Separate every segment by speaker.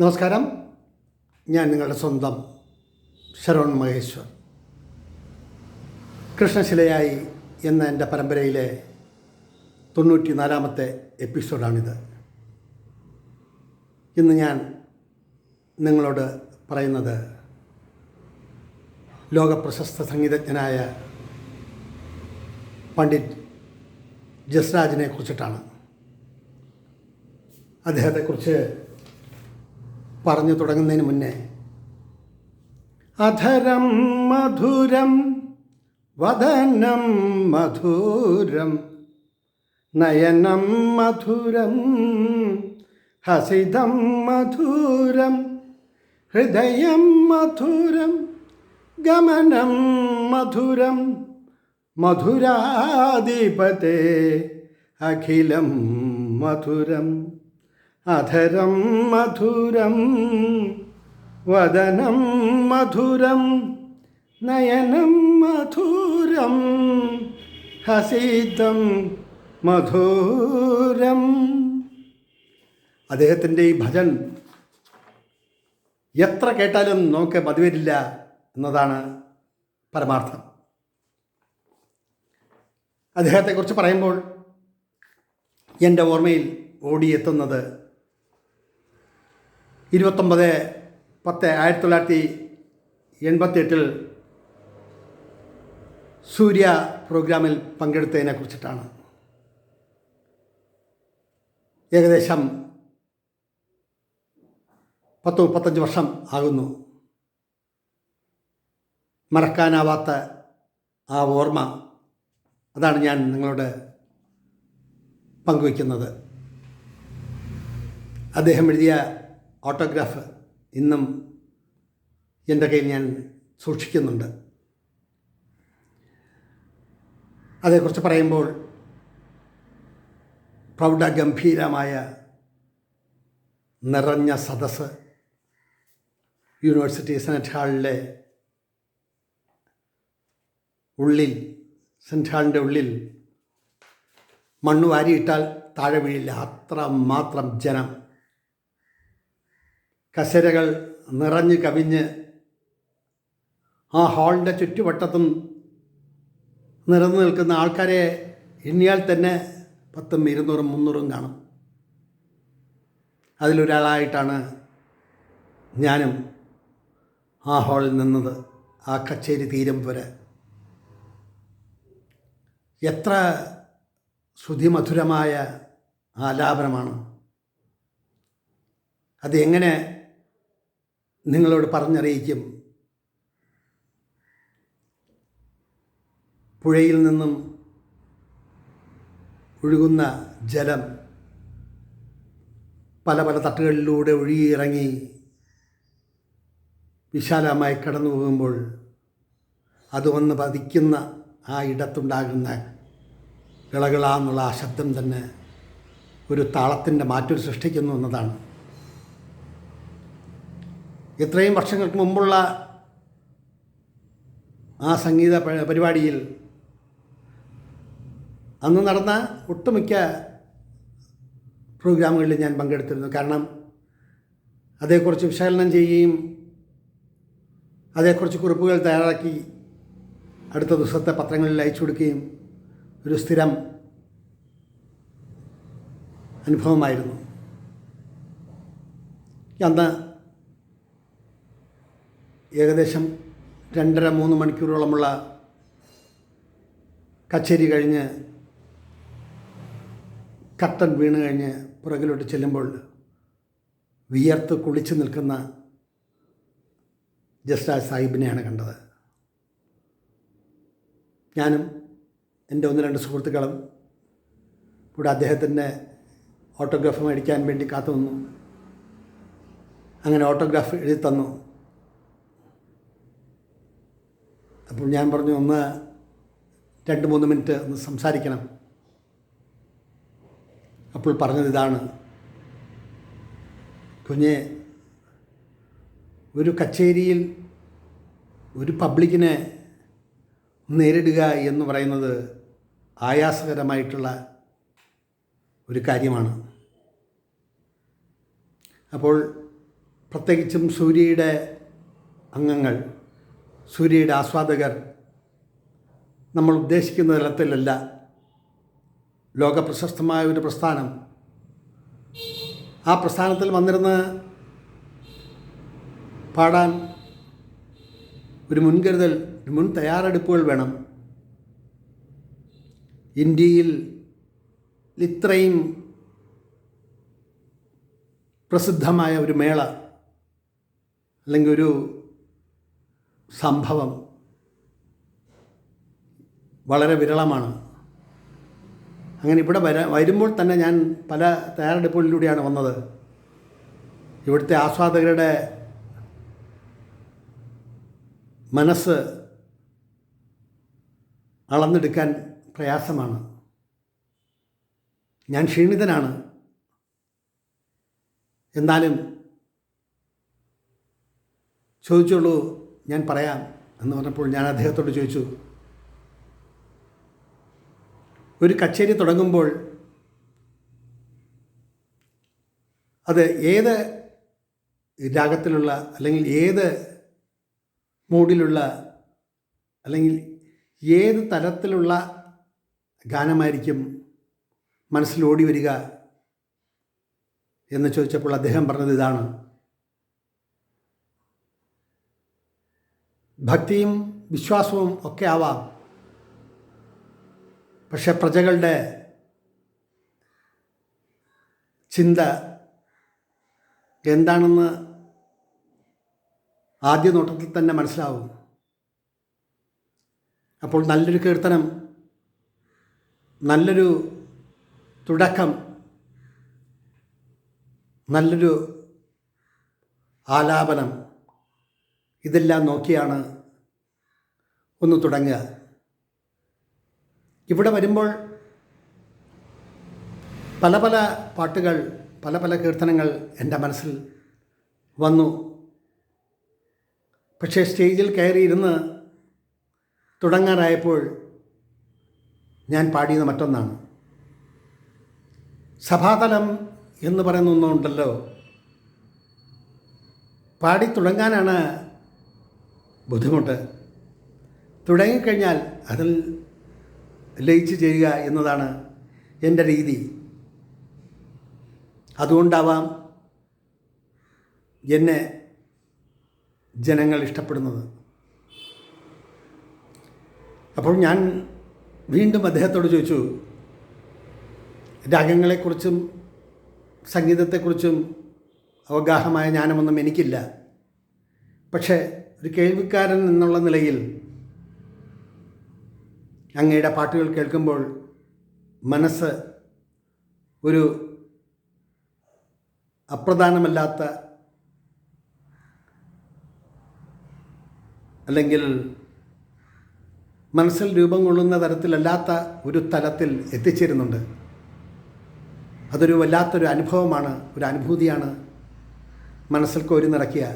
Speaker 1: നമസ്കാരം. ഞാൻ നിങ്ങളുടെ സ്വന്തം ശരവൺ മഹേശ്വർ. കൃഷ്ണശിലയായി എന്ന എന്റെ പരമ്പരയിലെ തൊണ്ണൂറ്റി നാലാമത്തെ എപ്പിസോഡാണിത്. ഇന്ന് ഞാൻ നിങ്ങളോട് പറയുന്നത് ലോകപ്രശസ്ത സംഗീതജ്ഞനായ പണ്ഡിറ്റ് ജസ്രാജിനെ കുറിച്ചിട്ടാണ്. അദ്ദേഹത്തെക്കുറിച്ച് പറഞ്ഞു തുടങ്ങുന്നതിന് മുന്നേ. അധരം മധുരം വദനം മധുരം നയനം മധുരം ഹസിതം മധുരം ഹൃദയം മധുരം ഗമനം മധുരം മധുരാധിപതേ അഖിലം മധുരം. അധരം മധുരം വദനം മധുരം നയനം മധുരം ഹസീതം മധുരം. അദ്ദേഹത്തിന്റെ ഈ ഭജൻ എത്ര കേട്ടാലും നമുക്ക് മതിവരില്ല എന്നതാണ് പരമാർത്ഥം. അദ്ദേഹത്തെക്കുറിച്ച് പറയുമ്പോൾ എന്റെ ഓർമ്മയിൽ ഓടിയെത്തുന്നത് ഇരുപത്തൊമ്പത് പത്ത് ആയിരത്തി തൊള്ളായിരത്തി എൺപത്തിയെട്ടിൽ സൂര്യ പ്രോഗ്രാമിൽ പങ്കെടുത്തതിനെ കുറിച്ചിട്ടാണ്. ഏകദേശം പത്ത് മുപ്പത്തഞ്ച് വർഷം ആകുന്നു. മറക്കാനാവാത്ത ആ ഓർമ്മ അതാണ് ഞാൻ നിങ്ങളോട് പങ്കുവയ്ക്കുന്നത്. അദ്ദേഹം എഴുതിയ ഓട്ടോഗ്രാഫ് ഇന്നും എന്റെ കയ്യിൽ ഞാൻ സൂക്ഷിക്കുന്നുണ്ട്. അതേക്കുറിച്ച് പറയുമ്പോൾ പ്രൗഢഗംഭീരമായ നിറഞ്ഞ സദസ്സ് യൂണിവേഴ്സിറ്റി സെനറ്റ് ഹാളിലെ ഉള്ളിൽ സെന്റ് ഹാളിന്റെ ഉള്ളിൽ മണ്ണ് വാരിയിട്ടാൽ താഴെ വീഴില്ല. അത്ര മാത്രം ജനം. കസേരകൾ നിറഞ്ഞ് കവിഞ്ഞ് ആ ഹാളിന്റെ ചുറ്റുവട്ടത്തും നിറഞ്ഞു നിൽക്കുന്ന ആൾക്കാരെ എണ്ണിയാൽ തന്നെ പത്തും ഇരുന്നൂറും മുന്നൂറും കാണും. അതിലൊരാളായിട്ടാണ് ഞാനും ആ ഹാളിൽ നിന്നത് ആ കച്ചേരി തീരം വരെ. എത്ര ശ്രുതിമധുരമായ ആലാപനമാണ്. അത് എങ്ങനെ നിങ്ങളോട് പറഞ്ഞറിയിക്കും. പുഴയിൽ നിന്നും ഒഴുകുന്ന ജലം പല പല തട്ടുകളിലൂടെ ഒഴുകിയിറങ്ങി വിശാലമായി കടന്നു പോകുമ്പോൾ അത് വന്ന് പതിക്കുന്ന ആ ഇടത്തുണ്ടാകുന്ന വിളകളാന്നുള്ള ആ ശബ്ദം തന്നെ ഒരു താളത്തിന്റെ മാറ്റം സൃഷ്ടിക്കുന്നു എന്നതാണ്. ഇത്രയും വർഷങ്ങൾക്ക് മുമ്പുള്ള ആ സംഗീത പരിപാടിയിൽ അന്ന് നടന്ന ഒട്ടുമിക്ക പ്രോഗ്രാമുകളിൽ ഞാൻ പങ്കെടുത്തിരുന്നു. കാരണം അതേക്കുറിച്ച് വിശകലനം ചെയ്യുകയും അതേക്കുറിച്ച് കുറിപ്പുകൾ തയ്യാറാക്കി അടുത്ത ദിവസത്തെ പത്രങ്ങളിൽ അയച്ചു കൊടുക്കുകയും ഒരു സ്ഥിരം അനുഭവമായിരുന്നു. അന്ന് ഏകദേശം രണ്ടര മൂന്ന് മണിക്കൂറോളമുള്ള കച്ചേരി കഴിഞ്ഞ് കട്ടൻ വീണ് കഴിഞ്ഞ് പുറകിലോട്ട് ചെല്ലുമ്പോൾ വിയർത്ത് കുളിച്ച് നിൽക്കുന്ന ജസ്റ്റാജ് സാഹിബിനെയാണ് കണ്ടത്. ഞാനും എന്റെ ഒന്ന് രണ്ട് സുഹൃത്തുക്കളും കൂടെ അദ്ദേഹത്തിന്റെ ഓട്ടോഗ്രാഫ് മേടിക്കാൻ വേണ്ടി കാത്തു നിന്നു അങ്ങനെ ഓട്ടോഗ്രാഫ് എഴുതി തന്നു. അപ്പോൾ ഞാൻ പറഞ്ഞു ഒന്ന് രണ്ട് മൂന്ന് മിനിറ്റ് ഒന്ന് സംസാരിക്കണം. അപ്പോൾ പറഞ്ഞത് ഇതാണ്. കുഞ്ഞെ ഒരു കച്ചേരിയിൽ ഒരു പബ്ലിക്കിനെ നേരിടുക എന്ന് പറയുന്നത് ആയാസകരമായിട്ടുള്ള ഒരു കാര്യമാണ്. അപ്പോൾ പ്രത്യേകിച്ചും സൂര്യയുടെ അംഗങ്ങൾ സൂര്യയുടെ ആസ്വാദകർ നമ്മൾ ഉദ്ദേശിക്കുന്ന തലത്തിലല്ല ലോകപ്രശസ്തമായ ഒരു പ്രസ്ഥാനം. ആ പ്രസ്ഥാനത്തിൽ വന്നിരുന്ന് പാടാൻ ഒരു മുൻകരുതൽ മുൻ തയ്യാറെടുപ്പുകൾ വേണം. ഇന്ത്യയിൽ ഇത്രയും പ്രസിദ്ധമായ ഒരു മേള അല്ലെങ്കിൽ ഒരു സംഭവം വളരെ വിരളമാണ്. അങ്ങനെ ഇവിടെ വര വരുമ്പോൾ തന്നെ ഞാൻ പല തയ്യാറെടുപ്പുകളിലൂടെയാണ് വന്നത്. ഇവിടുത്തെ ആസ്വാദകരുടെ മനസ്സ് അളന്നെടുക്കാൻ പ്രയാസമാണ്. ഞാൻ ക്ഷീണിതനാണ്. എന്നാലും ചോദിച്ചോളൂ ഞാൻ പറയാം എന്ന് പറഞ്ഞപ്പോൾ ഞാൻ അദ്ദേഹത്തോട് ചോദിച്ചു ഒരു കച്ചേരി തുടങ്ങുമ്പോൾ അത് ഏത് രാഗത്തിലുള്ള അല്ലെങ്കിൽ ഏത് മൂഡിലുള്ള അല്ലെങ്കിൽ ഏത് തരത്തിലുള്ള ഗാനമായിരിക്കും മനസ്സിൽ ഓടി വരിക? എന്ന് ചോദിച്ചപ്പോൾ അദ്ദേഹം പറഞ്ഞത് ഇതാണ്. ഭക്തിയും വിശ്വാസവും ഒക്കെ ആവാം. പക്ഷെ പ്രജകളുടെ ചിന്ത എന്താണെന്ന് ആദ്യ നോട്ടത്തിൽ തന്നെ മനസ്സിലാവും. അപ്പോൾ നല്ലൊരു കീർത്തനം നല്ലൊരു തുടക്കം നല്ലൊരു ആലാപനം ഇതെല്ലാം നോക്കിയാണ് ഒന്ന് തുടങ്ങുക. ഇവിടെ വരുമ്പോൾ പല പല പാട്ടുകൾ പല പല കീർത്തനങ്ങൾ എന്റെ മനസ്സിൽ വന്നു. പക്ഷേ സ്റ്റേജിൽ കയറിയിരുന്ന് തുടങ്ങാനായപ്പോൾ ഞാൻ പാടിയത് മറ്റൊന്നാണ്. സഭാതലം എന്ന് പറയുന്ന ഒന്നുണ്ടല്ലോ. പാടി തുടങ്ങാനാണ് ബുദ്ധിമുട്ട്. തുടങ്ങിക്കഴിഞ്ഞാൽ അതിൽ ലയിച്ചു ചെയ്യുക എന്നതാണ് എന്റെ രീതി. അതുകൊണ്ടാവാം എന്നെ ജനങ്ങൾ ഇഷ്ടപ്പെടുന്നത്. അപ്പോൾ ഞാൻ വീണ്ടും അദ്ദേഹത്തോട് ചോദിച്ചു രാഗങ്ങളെക്കുറിച്ചും സംഗീതത്തെക്കുറിച്ചും അവഗാഹമായ ജ്ഞാനമൊന്നും എനിക്കില്ല. പക്ഷേ ഒരു കേൾവിക്കാരൻ എന്നുള്ള നിലയിൽ അങ്ങയുടെ പാട്ടുകൾ കേൾക്കുമ്പോൾ മനസ്സ് ഒരു അപ്രധാനമല്ലാത്ത അല്ലെങ്കിൽ മനസ്സിൽ രൂപം കൊള്ളുന്ന തരത്തിലല്ലാത്ത ഒരു തലത്തിൽ എത്തിച്ചേരുന്നുണ്ട്. അതൊരു വല്ലാത്തൊരു അനുഭവമാണ് ഒരു അനുഭൂതിയാണ് മനസ്സിൽ കോരി നിറയ്ക്കുക.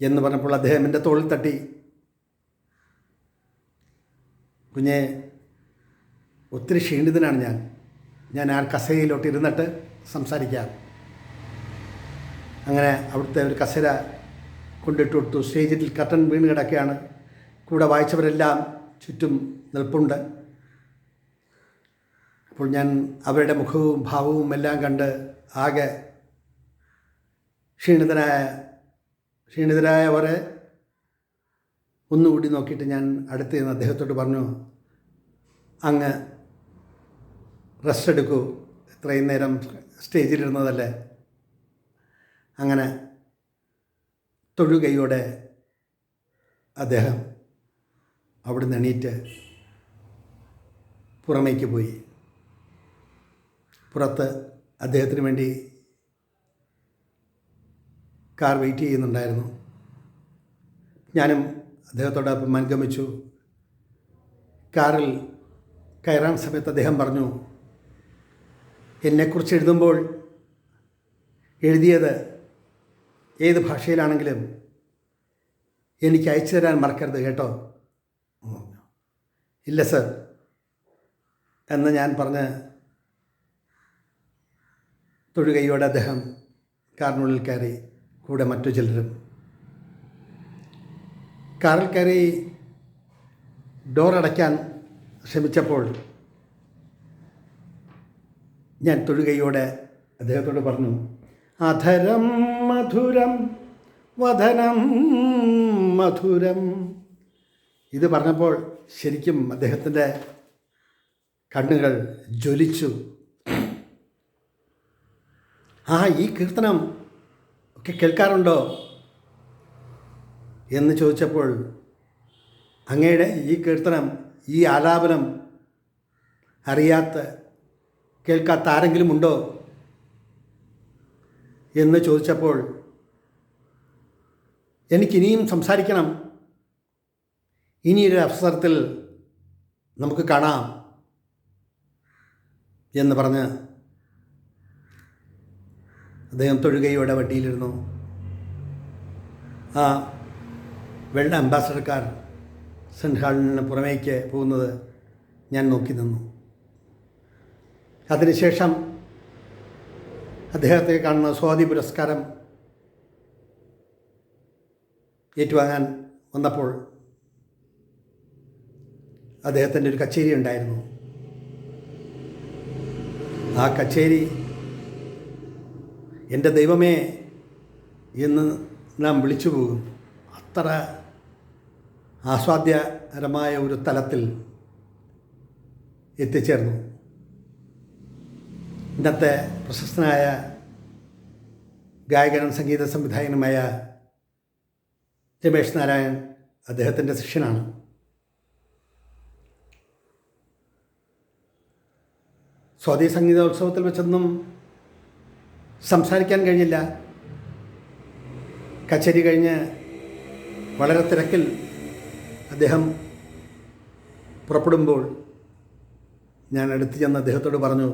Speaker 1: എന്ന് പറഞ്ഞപ്പോൾ അദ്ദേഹം എന്റെ തോളിൽ തട്ടി. കുഞ്ഞെ ഒത്തിരി ക്ഷീണിതനാണ് ഞാൻ. ഞാൻ ആ കസേരയിലോട്ട് ഇരുന്നിട്ട് സംസാരിക്കാം. അങ്ങനെ അവിടുത്തെ ഒരു കസേര കൊണ്ടിട്ട് കൊടുത്തു. സ്റ്റേജിൽ കർട്ടൻ വീണ് കിടക്കുകയാണ്. കൂടെ വായിച്ചവരെല്ലാം ചുറ്റും നിൽപ്പുണ്ട്. അപ്പോൾ ഞാൻ അവരുടെ മുഖവും ഭാവവും എല്ലാം കണ്ട് ആകെ ക്ഷീണിതനായ ക്ഷീണിതരായവരെ ഒന്നുകൂടി നോക്കിയിട്ട് ഞാൻ അടുത്ത് നിന്ന് അദ്ദേഹത്തോട് പറഞ്ഞു അങ്ങ് റെസ്റ്റ് എടുക്കൂ ഇത്രയും നേരം സ്റ്റേജിലിരുന്നതല്ലേ? അങ്ങനെ തൊഴുകൈയോടെ അദ്ദേഹം അവിടുന്ന് എണീറ്റ് പുറമേക്ക് പോയി. പുറത്ത് അദ്ദേഹത്തിന് വേണ്ടി കാർ വെയിറ്റ് ചെയ്യുന്നുണ്ടായിരുന്നു. ഞാനും അദ്ദേഹത്തോടൊപ്പം മനഗമിച്ചു കാറിൽ കയറാൻ സമയത്ത് അദ്ദേഹം പറഞ്ഞു എന്നെക്കുറിച്ച് എഴുതുമ്പോൾ എഴുതിയത് ഏത് ഭാഷയിലാണെങ്കിലും എനിക്ക് അയച്ചു തരാൻ മറക്കരുത് കേട്ടോ. ഇല്ല സർ. എന്ന് ഞാൻ പറഞ്ഞ് തൊഴുകയോടെ അദ്ദേഹം കാറിനുള്ളിൽ കയറി. കൂടെ മറ്റു ചിലരും. കാറിൽ കയറി ഡോറടയ്ക്കാൻ ശ്രമിച്ചപ്പോൾ ഞാൻ തൊഴുകയോടെ അദ്ദേഹത്തോട് പറഞ്ഞു അധരം മധുരം വധനം മധുരം. ഇത് പറഞ്ഞപ്പോൾ ശരിക്കും അദ്ദേഹത്തിന്റെ കണ്ണുകൾ ജ്വലിച്ചു. ആ ഈ കീർത്തനം ഒക്കെ കേൾക്കാറുണ്ടോ? എന്ന് ചോദിച്ചപ്പോൾ അങ്ങയുടെ ഈ കീർത്തനം ഈ ആലാപനം അറിയാത്ത കേൾക്കാത്ത ആരെങ്കിലും ഉണ്ടോ? എന്ന് ചോദിച്ചപ്പോൾ എനിക്കിനിയും സംസാരിക്കണം. ഇനിയൊരു അവസരത്തിൽ നമുക്ക് കാണാം എന്ന് പറഞ്ഞ് അദ്ദേഹം തൊഴുകയോടെ വട്ടിയിലിരുന്നു. ആ വെള്ള അംബാസഡർക്കാർ സെന്റ് ഹാളിന് പുറമേക്ക് പോകുന്നത് ഞാൻ നോക്കി നിന്നു. അതിനുശേഷം അദ്ദേഹത്തെ കാണുന്ന സ്വാതി പുരസ്കാരം ഏറ്റുവാങ്ങാൻ വന്നപ്പോൾ അദ്ദേഹത്തിന്റെ ഒരു കച്ചേരി ഉണ്ടായിരുന്നു. ആ കച്ചേരി എന്റെ ദൈവമേ എന്ന് നാം വിളിച്ചു പോകും. അത്ര ആസ്വാദ്യകരമായ ഒരു തലത്തിൽ എത്തിച്ചേർന്നു. ഇന്നത്തെ പ്രശസ്തനായ ഗായകനും സംഗീത സംവിധായകനുമായ രമേഷ് നാരായൺ അദ്ദേഹത്തിന്റെ ശിഷ്യനാണ്. സ്വാതി സംഗീതോത്സവത്തിൽ വെച്ചൊന്നും സംസാരിക്കാൻ കഴിഞ്ഞില്ല. കച്ചേരി കഴിഞ്ഞ് വളരെ തിരക്കിൽ അദ്ദേഹം പുറപ്പെടുമ്പോൾ ഞാൻ അടുത്ത് ചെന്ന് അദ്ദേഹത്തോട് പറഞ്ഞു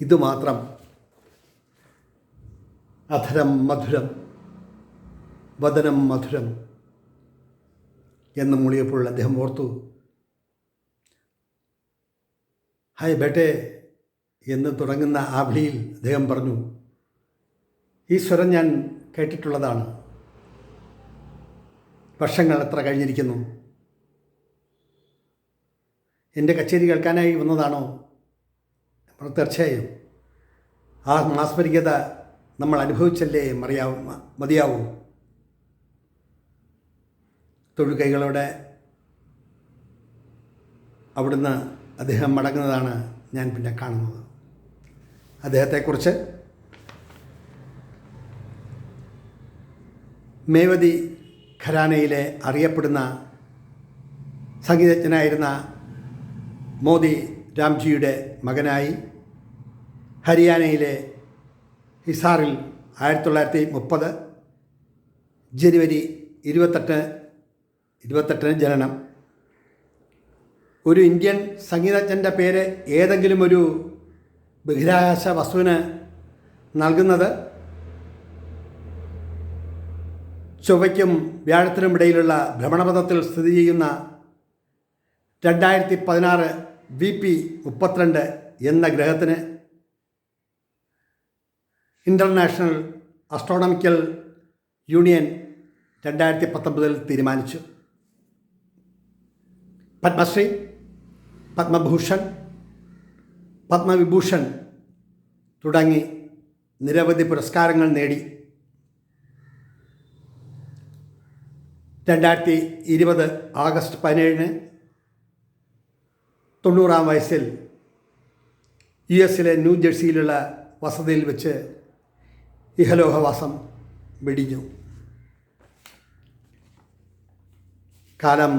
Speaker 1: ഇതുമാത്രം അധരം മധുരം വദനം മധുരം എന്ന് മൂളിയപ്പോൾ അദ്ദേഹം ഓർത്തു ഹായ് ബേട്ടെ എന്ന് തുടങ്ങുന്ന ആ വിളിയിൽ അദ്ദേഹം പറഞ്ഞു ഈ സ്വരം ഞാൻ കേട്ടിട്ടുള്ളതാണ്. വർഷങ്ങൾ എത്ര കഴിഞ്ഞിരിക്കുന്നു? എന്റെ കച്ചേരി കേൾക്കാനായി വന്നതാണോ? തീർച്ചയായും ആ മാസ്മരികത നമ്മൾ അനുഭവിച്ചല്ലേ മറിയാവും മതിയാവൂ. തൊഴുകൈകളോടെ അവിടുന്ന് അദ്ദേഹം മടങ്ങുന്നതാണ് ഞാൻ പിന്നെ കാണുന്നത്. അദ്ദേഹത്തെക്കുറിച്ച്. മേവതി ഖരാനയിലെ അറിയപ്പെടുന്ന സംഗീതജ്ഞനായിരുന്ന മോദി രാംജിയുടെ മകനായി ഹരിയാനയിലെ ഹിസാറിൽ ആയിരത്തി തൊള്ളായിരത്തി മുപ്പത് ജനുവരി ഇരുപത്തെട്ട് ഇരുപത്തെട്ടിന് ജനനം. ഒരു ഇന്ത്യൻ സംഗീതജ്ഞന്റെ പേര് ഏതെങ്കിലും ഒരു ബഹിരാകാശ വസ്തുവിന് നൽകുന്നത് ചൊവ്വയ്ക്കും വ്യാഴത്തിനും ഇടയിലുള്ള ഭ്രമണപഥത്തിൽ സ്ഥിതി ചെയ്യുന്ന രണ്ടായിരത്തി പതിനാറ് വി പി മുപ്പത്തിരണ്ട് എന്ന ഗ്രഹത്തിന് ഇന്റർനാഷണൽ അസ്ട്രോണമിക്കൽ യൂണിയൻ രണ്ടായിരത്തി പത്തൊമ്പതിൽ തീരുമാനിച്ചു. പത്മശ്രീ പത്മഭൂഷൺ പത്മവിഭൂഷൺ തുടങ്ങി നിരവധി പുരസ്കാരങ്ങൾ നേടി. രണ്ടായിരത്തി ഇരുപത് ആഗസ്റ്റ് പതിനേഴിന് തൊണ്ണൂറാം വയസ്സിൽ യു എസിലെ ന്യൂ ജേഴ്സിയിലുള്ള വസതിയിൽ വെച്ച് ഇഹലോഹവാസം വെടിഞ്ഞു. കാലം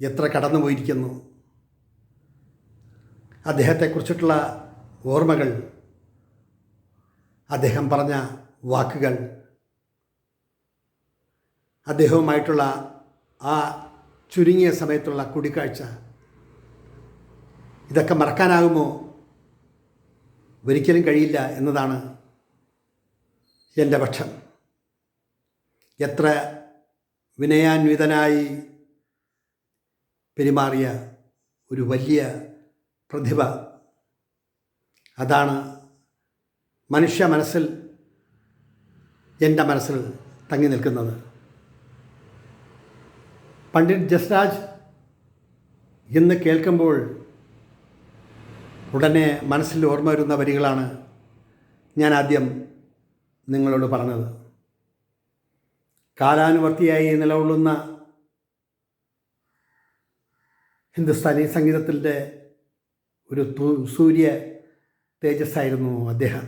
Speaker 1: എത്ര കടന്നുപോയിരിക്കുന്നു? അദ്ദേഹത്തെക്കുറിച്ചിട്ടുള്ള ഓർമ്മകൾ അദ്ദേഹം പറഞ്ഞ വാക്കുകൾ അദ്ദേഹവുമായിട്ടുള്ള ആ ചുരുങ്ങിയ സമയത്തുള്ള കൂടിക്കാഴ്ച ഇതൊക്കെ മറക്കാനാകുമോ? ഒരിക്കലും കഴിയില്ല എന്നതാണ് എന്റെ പക്ഷം. എത്ര വിനയാന്വിതനായി പെരുമാറിയ ഒരു വലിയ പ്രതിഭ. അതാണ് മനുഷ്യ മനസ്സിൽ എന്റെ മനസ്സിൽ തങ്ങി നിൽക്കുന്നത്. പണ്ഡിറ്റ് ജസ്രാജ് ഇന്ന് കേൾക്കുമ്പോൾ ഉടനെ മനസ്സിൽ ഓർമ്മ വരുന്ന വരികളാണ് ഞാൻ ആദ്യം നിങ്ങളോട് പറഞ്ഞത്. കാലാനുവർത്തിയായി നിലകൊള്ളുന്ന ഹിന്ദുസ്ഥാനി സംഗീതത്തിന്റെ ഒരു സൂര്യ തേജസ്സായിരുന്നു അദ്ദേഹം.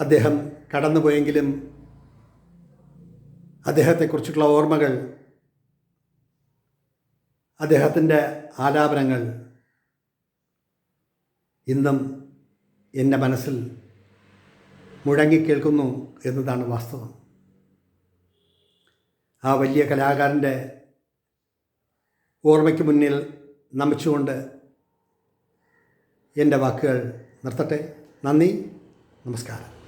Speaker 1: അദ്ദേഹം കടന്നുപോയെങ്കിലും അദ്ദേഹത്തെക്കുറിച്ചുള്ള ഓർമ്മകൾ അദ്ദേഹത്തിന്റെ ആലാപനങ്ങൾ ഇന്നും എന്റെ മനസ്സിൽ മുഴങ്ങിക്കേൾക്കുന്നു എന്നതാണ് വാസ്തവം. ആ വലിയ കലാകാരന്റെ ഓർമ്മയ്ക്ക് മുന്നിൽ നമിച്ചുകൊണ്ട് എന്റെ വാക്കുകൾ നിർത്തട്ടെ. നന്ദി. നമസ്കാരം.